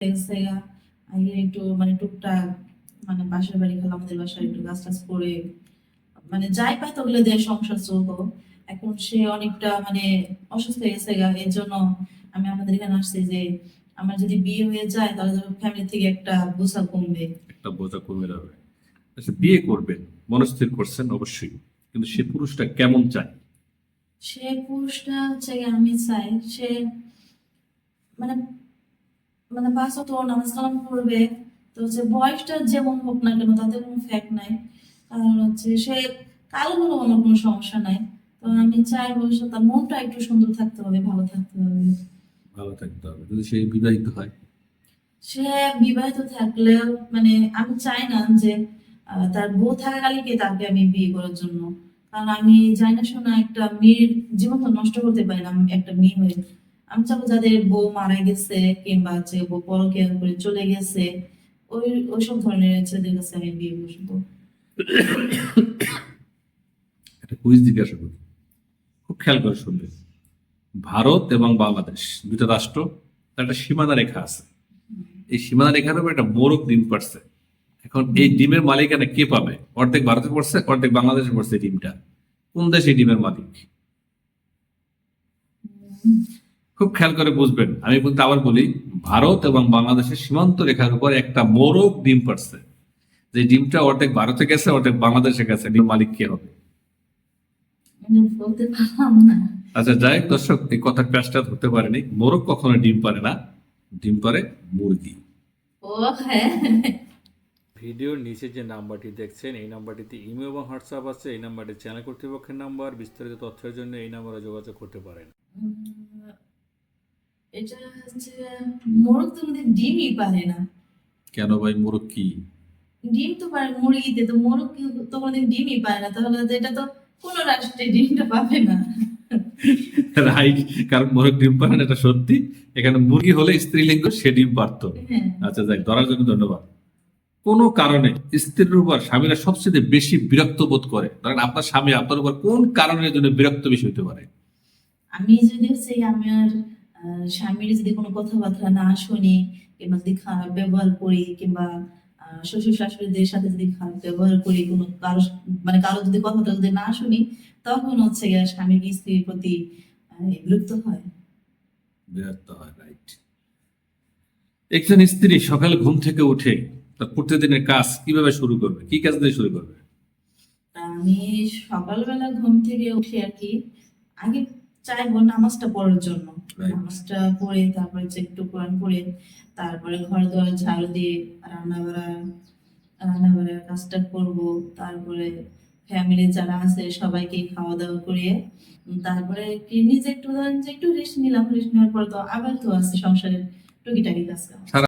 আগে একটু মানে টুকটাক মানে পাশের বাড়ি খেলা আমাদের বাসায় একটু গাছ টাছ করে মানে যাই পাই তো ওগুলো দিয়ে সংসার চলতো। এখন সে অনেকটা মানে অসুস্থ হয়ে গেছে এর জন্য আমি আমাদের এখানে আসছি যে আমার যদি বিয়ে হয়ে যায় তাহলে ফ্যামিলি থেকে একটা বোঝা কমবে। একটা বোঝা কমে যাবে। আচ্ছা বিয়ে করবেন মনস্থির করছেন অবশ্যই কিন্তু সে পুরুষটা কেমন চায়? সে পুরুষটা হচ্ছে গিয়ে আমি চাই সে মানে মানে পাঁচ তো নামাজ কালাম করবে তো হচ্ছে বয়সটা যেমন হোক না কেন তাতে কোনো ফ্যাক্ট নাই। কারণ হচ্ছে সে কালো হলেও আমার কোনো সমস্যা নাই। তো আমি তার মনটা একটু সুন্দর থাকতে হবে ভালো থাকতে হবে। ভালো থাকতে হবে যদি সে বিবাহিত হয়? সে বিবাহিত থাকলেও মানে আমি চাই না যে তার বউ থাকাকালীনকে তাকে আমি বিয়ে করার জন্য। কারণ আমি জানি শোনা একটা মেয়ের জীবনটা নষ্ট করতে পারি না একটা মেয়ে হয়ে। আমি চাবো যাদের বউ মারা গেছে কিংবা হচ্ছে বউ পরকে করে চলে গেছে, ওই, ওইসব ধরনের ছেলেদের কাছে আমি বিয়ে বসবো একটা কুইজ জিজ্ঞাসা করি। খুব খেয়াল করে শুনবেন ভারত এবং বাংলাদেশ দুটো রাষ্ট্র, তার একটা সীমানা রেখা আছে। এই সীমানা রেখার উপর একটা মোরগ ডিম পারছে এখন এই ডিমের মালিকানা কে পাবে? অর্ধেক ভারতে পড়ছে, অর্ধেক বাংলাদেশে পড়ছে ডিমটা। কোন দেশ এই ডিমের মালিক? খুব খেয়াল করে বুঝবেন। আমি কিন্তু আবার বলি ভারত এবং বাংলাদেশের সীমান্ত রেখার উপর একটা মোরগ ডিম পারছে যে ডিমটা অর্ধেক ভারতে গেছে অর্ধেক বাংলাদেশে গেছে ডিম মালিক কে হবে? আচ্ছা যাই হোক দর্শক এই কথা প্যাচটা ধরতে পারেনি। মোরগ কখনো ডিম পারে না ডিম পারে মুরগি। হ্যাঁ। ভিডিওর নিচে যে নাম্বারটি দেখছেন এই নাম্বারটিতে ইমেল এবং হোয়াটসঅ্যাপ আছে। এই নাম্বারটি চ্যানেল কর্তৃপক্ষের নাম্বার। বিস্তারিত তথ্যের জন্য এই নাম্বারে যোগাযোগ করতে পারেন। এটা হচ্ছে মোরগ তো আমাদের ডিমই পারে না। কেন ভাই মোরগ কি? ডিম তো পারে মুরগিতে তো মোরগ তো কোনোদিন ডিমই পায় না তাহলে এটা তো কোন রাষ্ট্রে ডিমটা পাবে না। রাইট কারণ মোরগ ডিম পারে না এটা সত্যি। এখানে মুরগি হলে স্ত্রীলিঙ্গ সে ডিম পারতো হ্যাঁ। আচ্ছা যাই ধরার জন্য ধন্যবাদ। কোনো কারণে স্ত্রীর উপর স্বামীরা সবচেয়ে বেশি বিরক্ত বোধ করে। ধরেন আপনার স্বামী আপনার উপর কোন কারণের জন্য বিরক্ত বেশি হতে পারে? আমি যদি হচ্ছে আমার আহ, স্বামীর যদি কোনো কথাবার্তা না শুনি কিংবা যদি খারাপ ব্যবহার করি কিংবা শ্বশুর শাশুড়িদের সাথে যদি খারাপ ব্যবহার করি কোনো কারও মানে কারও যদি কথাটা যদি না শুনি তখন হচ্ছে গিয়ে স্বামী কি স্ত্রীর প্রতি বিরক্ত হয়। বিরক্ত হয় রাইট একজন স্ত্রী সকালে ঘুম থেকে উঠে তার প্রতিদিনের কাজ কীভাবে শুরু করবে? কি কাজ দিয়ে শুরু করবে? আমি সকালবেলা ঘুম থেকে উঠে আর কি আগে চাইব নামাজটা পড়ার জন্য নামাজটা পড়ে তারপরে একটু কোরআন পড়ে তারপরে ঘর দুয়ার ঝাড়ু দিয়ে রান্না বাড়া রান্না বাড়ার কাজটা করব তারপরে ফ্যামিলি যারা আছে সবাইকে খাওয়া দাওয়া করিয়ে তারপরে কি নিজে একটু ধরেন যে একটু রেস্ট নিলাম রেস্ট নেওয়ার পর তো আবার তো আছে সংসারের টুকিটাকি কাজ।